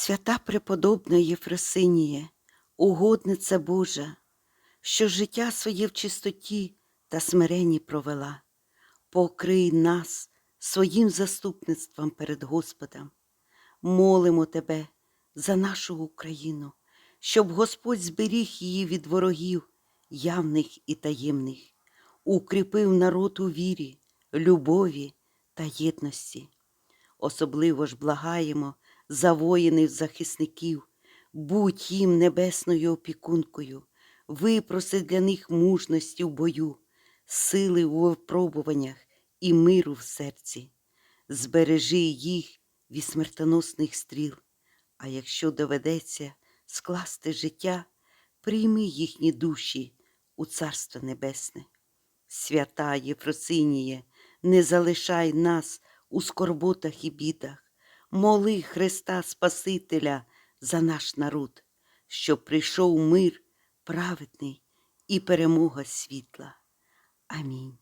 Свята преподобна Єфросиніє, угодниця Божа, що життя своє в чистоті та смиренні провела, покрий нас своїм заступництвом перед Господом. Молимо Тебе за нашу Україну, щоб Господь зберіг її від ворогів явних і таємних, укріпив народ у вірі, любові та єдності. Особливо ж благаємо за воїнів захисників, будь їм небесною опікункою, випроси для них мужності в бою, сили у випробуваннях і миру в серці. Збережи їх від смертоносних стріл, а якщо доведеться скласти життя, прийми їхні душі у Царство Небесне. Свята Єфросиніє, не залишай нас у скорботах і бідах, моли Христа Спасителя за наш народ, щоб прийшов мир праведний і перемога світла. Амінь.